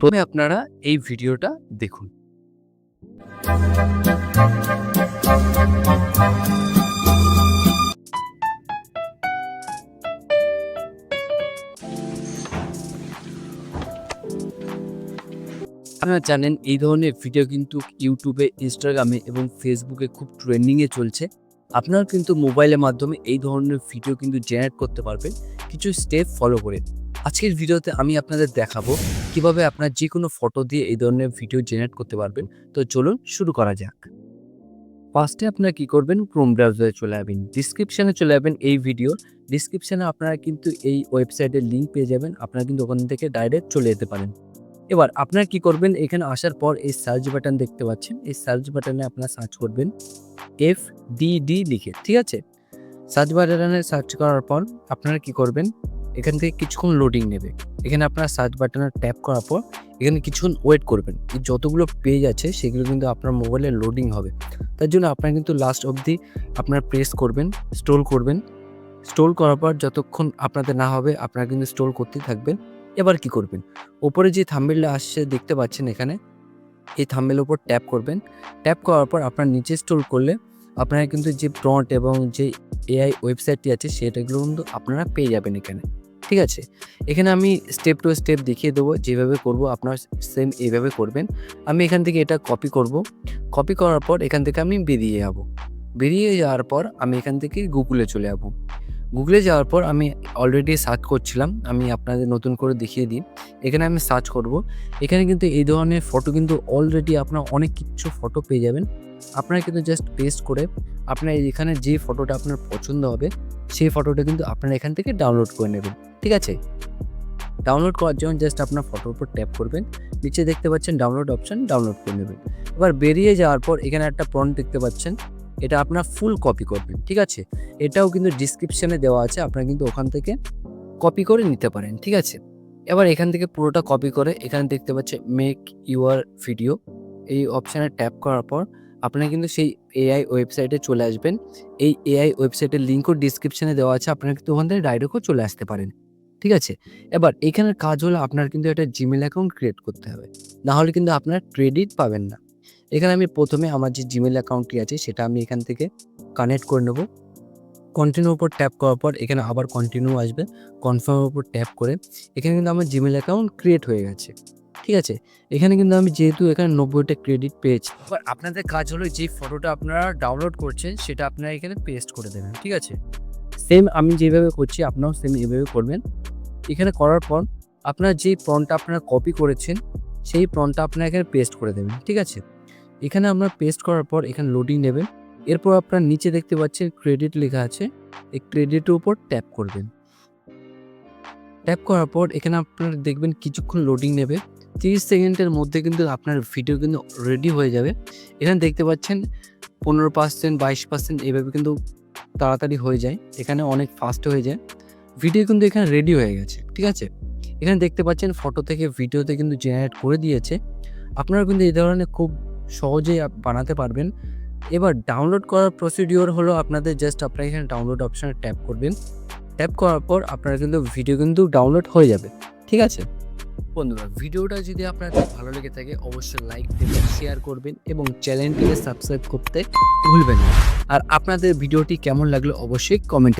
প্রথমে আপনারা এই ভিডিওটা দেখুন। আপনারা জানেন, এই ধরনের ভিডিও কিন্তু ইউটিউবে ইনস্টাগ্রামে এবং ফেসবুকে খুব ট্রেন্ডিংয়ে চলছে। আপনারা কিন্তু মোবাইলের মাধ্যমে এই ধরনের ভিডিও কিন্তু জেনারেট করতে পারবেন। কিছু স্টেপ ফলো করে। আজকের ভিডিওতে আমি আপনাদের দেখাবো কীভাবে আপনার যে কোনো ফটো দিয়ে এই ধরনের ভিডিও জেনারেট করতে পারবেন। তো চলুন শুরু করা যাক। ফার্স্টে আপনারা কি করবেন? ক্রোম ব্রাউজারে চলে যাবেন। ডিসক্রিপশানে চলে যাবেন এই ভিডিও ডিসক্রিপশানে আপনারা কিন্তু এই ওয়েবসাইটের লিঙ্ক পেয়ে যাবেন। আপনারা কিন্তু ওখান থেকে ডাইরেক্ট চলে যেতে পারেন। এবার আপনারা কি করবেন? এখানে আসার পর এই সার্চ বাটন দেখতে পাচ্ছেন। এই সার্চ বাটনে আপনারা সার্চ করবেন এফ ডি ডি লিখে, ঠিক আছে? সার্চ বাটনে সার্চ করার পর আপনারা কি করবেন? এখান থেকে কিছুক্ষণ লোডিং নেবে। এখানে আপনার সার্চ বাটনে ট্যাপ করার পর এখানে কিছুক্ষণ ওয়েট করবেন। যতগুলো পেজ আছে সেগুলো কিন্তু আপনার মোবাইলে লোডিং হবে। তার জন্য আপনারা কিন্তু লাস্ট অবধি আপনার প্রেস করবেন স্টোল করবেন। স্টোল করার পর যতক্ষণ আপনাদের না হবে, আপনারা কিন্তু স্টোল করতেই থাকবেন। এবার কি করবেন? ওপরে যে থাম্বেলটা আসছে দেখতে পাচ্ছেন এখানে, এই থাম্বেলের উপর ট্যাপ করবেন। ট্যাপ করার পর আপনার নিচে স্টোর করলে আপনারা কিন্তু যে প্রন্ট এবং যে এআই ওয়েবসাইটটি আছে সেটাগুলো কিন্তু আপনারা পেয়ে যাবেন এখানে। ঠিক আছে? এখানে আমি স্টেপ টু স্টেপ দেখিয়ে দেবো যেভাবে করব, আপনার সেম এইভাবে করবেন। আমি এখান থেকে এটা কপি করব। কপি করার পর এখান থেকে আমি বেরিয়ে যাব। বেরিয়ে যাওয়ার পর আমি এখান থেকে গুগলে চলে যাব। গুগলে যাওয়ার পর আমি অলরেডি সার্চ করছিলাম। আমি আপনাদের নতুন করে দেখিয়ে দিই। এখানে আমি সার্চ করব। এখানে কিন্তু এই ধরনের ফটো কিন্তু অলরেডি আপনার অনেক কিছু ফটো পেয়ে যাবেন। আপনারা কিন্তু জাস্ট পেস্ট করে আপনার এখানে যে ফটোটা আপনার পছন্দ হবে সেই ফটোটা কিন্তু আপনারা এখান থেকে ডাউনলোড করে নেবেন, ঠিক আছে? ডাউনলোড করার জন্য জাস্ট আপনার ফটোর উপর ট্যাপ করবেন, নিচে দেখতে পাচ্ছেন ডাউনলোড অপশন ডাউনলোড করে নেবেন। এবার বেরিয়ে যাওয়ার পর এখানে একটা প্রন্ট দেখতে পাচ্ছেন, এটা আপনার ফুল কপি করবেন, ঠিক আছে? এটাও কিন্তু ডিসক্রিপশানে দেওয়া আছে, আপনারা কিন্তু ওখান থেকে কপি করে নিতে পারেন, ঠিক আছে? এবার এখান থেকে পুরোটা কপি করে এখানে দেখতে পাচ্ছেন মেক ইউর ভিডিও এই অপশানে ট্যাপ করার পর আপনারা কিন্তু সেই এআই ওয়েবসাইটে চলে আসবেন। এই এআই ওয়েবসাইটের লিঙ্কও ডিসক্রিপশানে দেওয়া আছে, আপনারা কিন্তু ওখান থেকে ডাইরেক্টও চলে আসতে পারেন। ঠিক আছে? এবার এখানের কাজ হলো আপনার কিন্তু একটা জিমেল অ্যাকাউন্ট ক্রিয়েট করতে হবে। না হলে কিন্তু আপনার ক্রেডিট পাবেন না। এখানে আমি প্রথমে আমার যে জিমেল অ্যাকাউন্টটি আছে, সেটা আমি এখান থেকে কানেক্ট করে নেব। কন্টিনিউর উপর ট্যাপ করার পর এখানে আবার কন্টিনিউ আসবে। কনফার্মের উপর ট্যাপ করে এখানে কিন্তু আমার জিমেল অ্যাকাউন্ট ক্রিয়েট হয়ে গেছে। ঠিক আছে? এখানে কিন্তু আমি যেহেতু এখানে নব্বইটা ক্রেডিট পেয়েছি। এবার আপনাদের কাজ হলো যে ফটোটা আপনারা ডাউনলোড করছেন, সেটা আপনারা এখানে পেস্ট করে দেবেন, ঠিক আছে? সেম আমি যেভাবে করছি, আপনারাও সেম এভাবে করবেন। এখানে করার পর আপনার যে প্রনটা আপনারা কপি করেছেন, সেই প্রনটা আপনারা এখানে পেস্ট করে দেবেন, ঠিক আছে? এখানে আপনার পেস্ট করার পর এখানে লোডিং নেবেন। এরপর আপনার নিচে দেখতে পাচ্ছেন ক্রেডিট লেখা আছে, এই ক্রেডিটের উপর ট্যাপ করবেন ট্যাপ করার পর এখানে আপনারা দেখবেন কিছুক্ষণ লোডিং নেবে। তিরিশ সেকেন্ডের মধ্যে কিন্তু আপনার ভিডিও কিন্তু রেডি হয়ে যাবে। এখানে দেখতে পাচ্ছেন, পনেরো পার্সেন্ট বাইশ পার্সেন্ট এভাবে কিন্তু তাড়াতাড়ি হয়ে যায়। এখানে অনেক ফাস্ট হয়ে যায়। ভিডিও কিন্তু এখানে রেডি হয়ে গেছে, ঠিক আছে? এখানে দেখতে পাচ্ছেন ফটো থেকে ভিডিওতে কিন্তু জেনারেট করে দিয়েছে। আপনারা কিন্তু এই ধরনের খুব সহজেই বানাতে পারবেন। এবার ডাউনলোড করার প্রসিডিওর হলো আপনাদের জাস্ট আপনারা এখানে ডাউনলোড অপশানে ট্যাপ করবেন। ট্যাপ করার পর আপনারা কিন্তু ভিডিও কিন্তু ডাউনলোড হয়ে যাবে, ঠিক আছে? বন্ধুরা, ভিডিওটা যদি আপনাদের ভালো লেগে থাকে, অবশ্যই লাইক দেবেন শেয়ার করবেন এবং চ্যানেলটিকে সাবস্ক্রাইব করতে ভুলবেন না। আর আপনাদের ভিডিওটি কেমন লাগল, অবশ্যই কমেন্ট